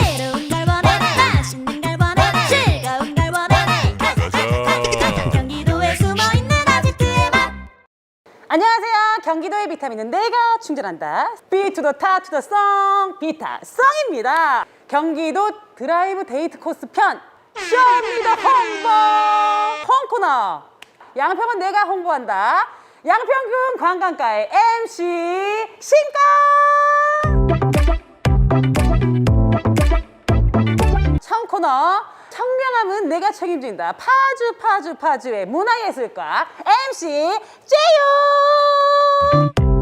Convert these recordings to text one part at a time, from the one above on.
새로운 걸 원해 맛있는 걸 원해 즐거운 걸 원해 가자 경기도에 숨어있는 아지트의 안녕하세요. 경기도의 비타민은 내가 충전한다. B 투더 타 투더 썽 비타 썽입니다. 경기도 드라이브 데이트 코스 편 쇼입니다. 홍보 홍 코너 양평은 내가 홍보한다. 양평군 관광가의 MC 신가. 코너 청명함은 내가 책임진다. 파주 파주 파주의 문화예술가 MC 제유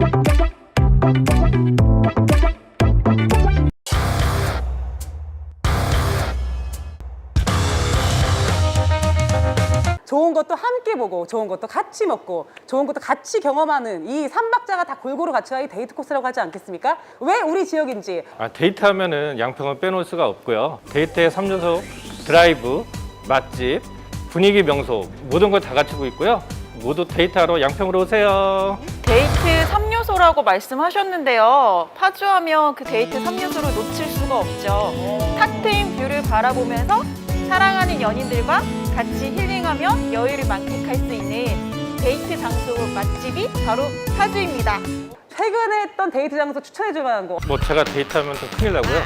좋은 것도 함께 보고 좋은 것도 같이 먹고 좋은 것도 같이 경험하는 이 삼박자가 다 골고루 같이 가이 데이트 코스라고 하지 않겠습니까? 왜 우리 지역인지 아, 데이트하면은 양평은 빼놓을 수가 없고요. 데이트의 3요소 드라이브, 맛집, 분위기 명소 모든 걸 다 갖추고 있고요. 모두 데이트하러 양평으로 오세요. 데이트 3요소라고 말씀하셨는데요. 파주하면 그 데이트 3요소를 놓칠 수가 없죠. 탁 트인 뷰를 바라보면서 사랑하는 연인들과 같이 힐링하며 여유를 만끽할 수 있는 데이트 장소 맛집이 바로 파주입니다. 최근에 했던 데이트 장소 추천해 줄 만한 거뭐 제가 데이트하면 좀 큰일 나고요.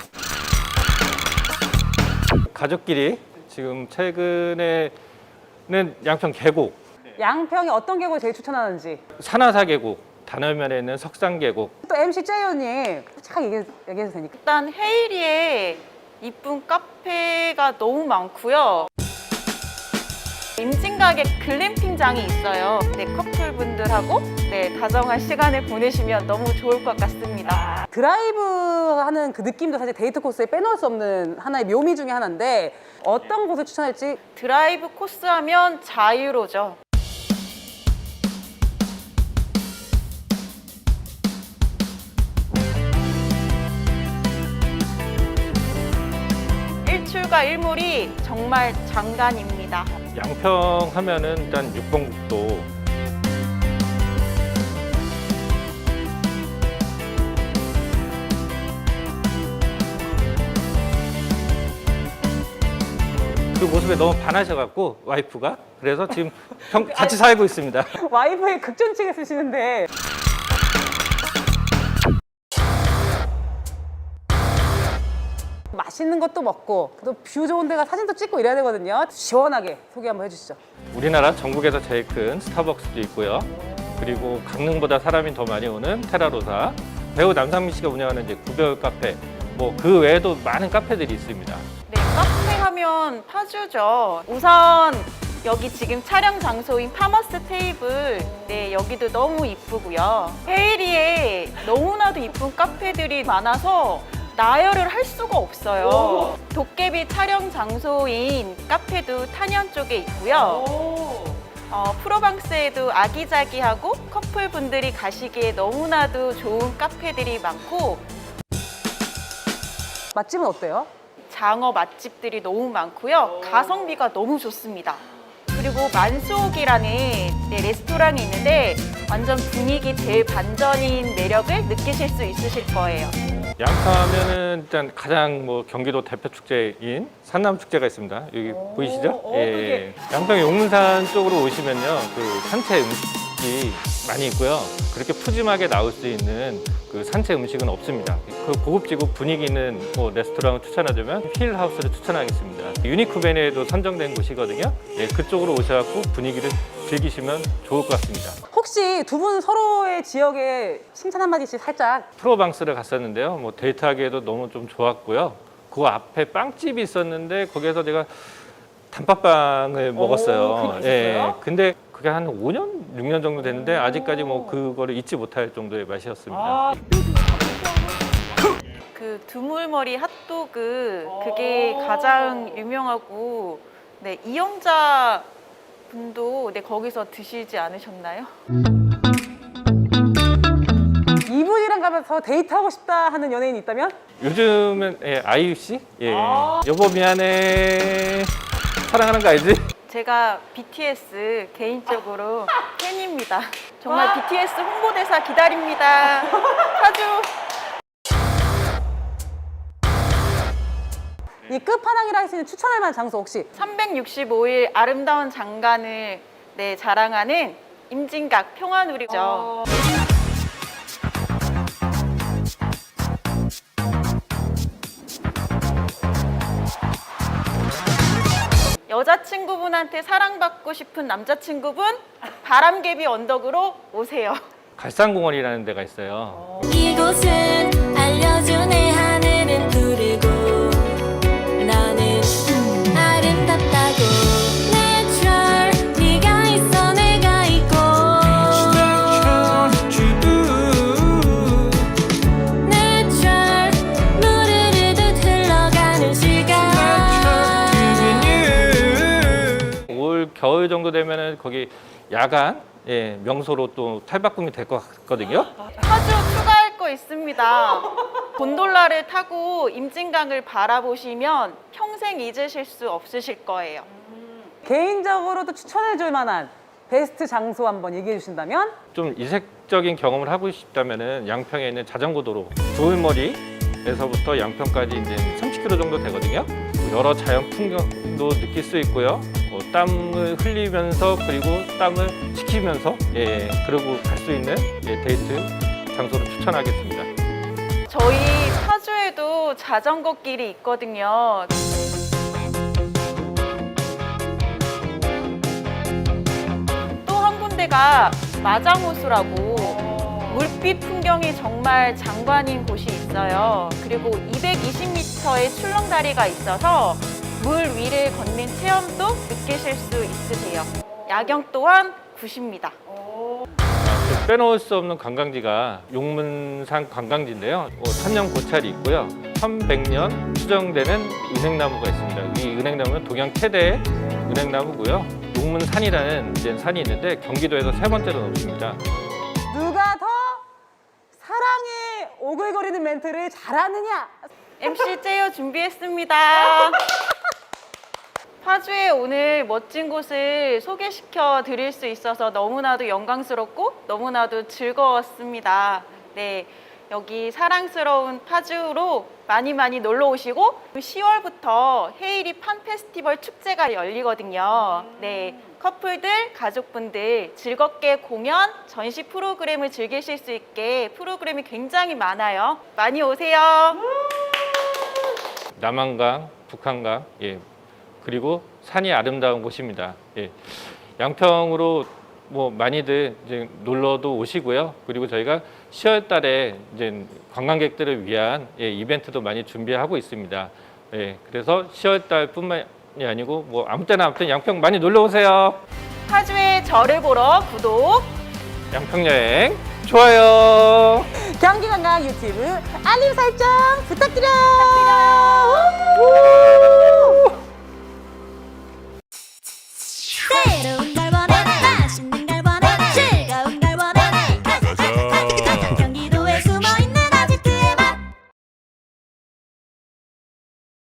가족끼리 지금 최근에는 양평 계곡, 양평이 어떤 계곡을 제일 추천하는지 산하사 계곡, 단월면에 있는 석산 계곡, 또 MC 제이님 잠깐 얘기해, 얘기해도 되니까 일단 헤이리에 이쁜 카페가 너무 많고요. 임진각에 글램핑장이 있어요. 네, 커플분들하고 네, 다정한 시간을 보내시면 너무 좋을 것 같습니다. 드라이브 하는 그 느낌도 사실 데이트 코스에 빼놓을 수 없는 하나의 묘미 중에 하나인데 어떤 곳을 추천할지 드라이브 코스 하면 자유로죠. 일출과 일몰이 정말 장관입니다. 양평 하면은 일단 육봉국도. 그 모습에 너무 반하셔갖고 와이프가. 그래서 지금 평- 같이 살고 있습니다. 와이프의 극존칭을 쓰시는데 맛있는 것도 먹고 또 뷰 좋은 데가 사진도 찍고 이래야 되거든요 시원하게 소개 한번 해주시죠 우리나라 전국에서 제일 큰 스타벅스도 있고요. 그리고 강릉보다 사람이 더 많이 오는 테라로사, 배우 남상민 씨가 운영하는 이제 구별 카페, 뭐 그 외에도 많은 카페들이 있습니다. 네, 카페 하면 파주죠. 우선 여기 지금 촬영 장소인 파머스 테이블, 네, 여기도 너무 이쁘고요. 헤이리에 너무나도 이쁜 카페들이 많아서 나열을 할 수가 없어요. 도깨비 촬영 장소인 카페도 탄현 쪽에 있고요. 어, 프로방스에도 아기자기하고 커플분들이 가시기에 너무나도 좋은 카페들이 많고 맛집은 어때요? 장어 맛집들이 너무 많고요. 가성비가 너무 좋습니다. 그리고 만수옥이라는 네, 레스토랑이 있는데 완전 분위기 제일 반전인 매력을 느끼실 수 있으실 거예요. 양파하면은 일단 가장 뭐 경기도 대표 축제인 산남 축제가 있습니다. 여기 보이시죠? 오, 예. 양평 용문산 쪽으로 오시면요, 그 산채 음식이 많이 있고요. 그렇게 푸짐하게 나올 수 있는 그 산채 음식은 없습니다. 그 고급지고 분위기 있는 뭐 레스토랑을 추천하자면 힐하우스를 추천하겠습니다. 유니크벤에도 선정된 곳이거든요. 예, 그쪽으로 오셔갖고 분위기를 즐기시면 좋을 것 같습니다. 혹시 두 분 서로의 지역에 칭찬 한마디씩 살짝 프로방스를 갔었는데요. 뭐 데이트하기에도 너무 좀 좋았고요. 그 앞에 빵집이 있었는데 거기에서 제가 단팥빵을 먹었어요. 그게 있었어요? 근데 그게 한 5년, 6년 정도 됐는데 아직까지 뭐 그거를 잊지 못할 정도의 맛이었습니다. 그 두물머리 핫도그 그게 가장 유명하고 네 이영자 분도 네 거기서 드시지 않으셨나요? 이분이랑 가면서 데이트하고 싶다 하는 연예인이 있다면? 요즘은 예, 아이유 씨? 예. 아. 여보 미안해. 사랑하는 거 알지? 제가 BTS 개인적으로 팬입니다. 정말 BTS 홍보대사 기다립니다. 파주. 이 끝판왕이라 할 수 있는 추천할 만한 장소 혹시? 365일 아름다운 장관을 네, 자랑하는 임진각 평화누리죠. 어. 여자친구분한테 사랑받고 싶은 남자친구분 바람개비 언덕으로 오세요. 갈산공원이라는 데가 있어요. 이곳은 알려주네. 겨울 정도 되면은 거기 야간 예, 명소로 또 탈바꿈이 될 것 같거든요. 파주 추가할 거 있습니다. 곤돌라를 타고 임진강을 바라보시면 평생 잊으실 수 없으실 거예요. 개인적으로도 추천해 줄 만한 베스트 장소 한번 얘기해 주신다면? 좀 이색적인 경험을 하고 싶다면은 양평에 있는 자전거 도로 두울머리에서부터 양평까지 이제 30km 정도 되거든요. 여러 자연 풍경도 느낄 수 있고요. 어, 땀을 흘리면서 그리고 땀을 식히면서 예, 그러고 갈 수 있는 예, 데이트 장소를 추천하겠습니다. 저희 파주에도 자전거 길이 있거든요. 또 한 군데가 마장호수라고 물빛 풍경이 정말 장관인 곳이 있어요. 그리고 220m의 출렁다리가 있어서 물 위를 걷는 체험도 느끼실 수 있으세요. 야경 또한 굿입니다. 그 빼놓을 수 없는 관광지가 용문산 관광지인데요. 어, 천년 고찰이 있고요. 1100년 수정되는 은행나무가 있습니다. 이 은행나무는 동양 최대의 은행나무고요. 용문산이라는 이제 산이 있는데 경기도에서 세 번째로 높습니다. 누가 더 사랑에 오글거리는 멘트를 잘하느냐? MC 제어 준비했습니다. 파주에 오늘 멋진 곳을 소개시켜 드릴 수 있어서 너무나도 영광스럽고 너무나도 즐거웠습니다. 네. 여기 사랑스러운 파주로 많이 많이 놀러 오시고 10월부터 헤이리 판 페스티벌 축제가 열리거든요. 네. 커플들, 가족분들 즐겁게 공연, 전시 프로그램을 즐기실 수 있게 프로그램이 굉장히 많아요. 많이 오세요. 남한강, 북한강, 예, 그리고 산이 아름다운 곳입니다. 예, 양평으로 뭐 많이들 이제 놀러도 오시고요. 그리고 저희가 10월 달에 이제 관광객들을 위한 예, 이벤트도 많이 준비하고 있습니다. 예, 그래서 10월 달뿐만이 아니고 뭐 아무 때나 아무튼 양평 많이 놀러 오세요. 파주의 저를 보러 구독, 양평 여행 좋아요. 경기관광 유튜브 알림 설정 부탁드려요.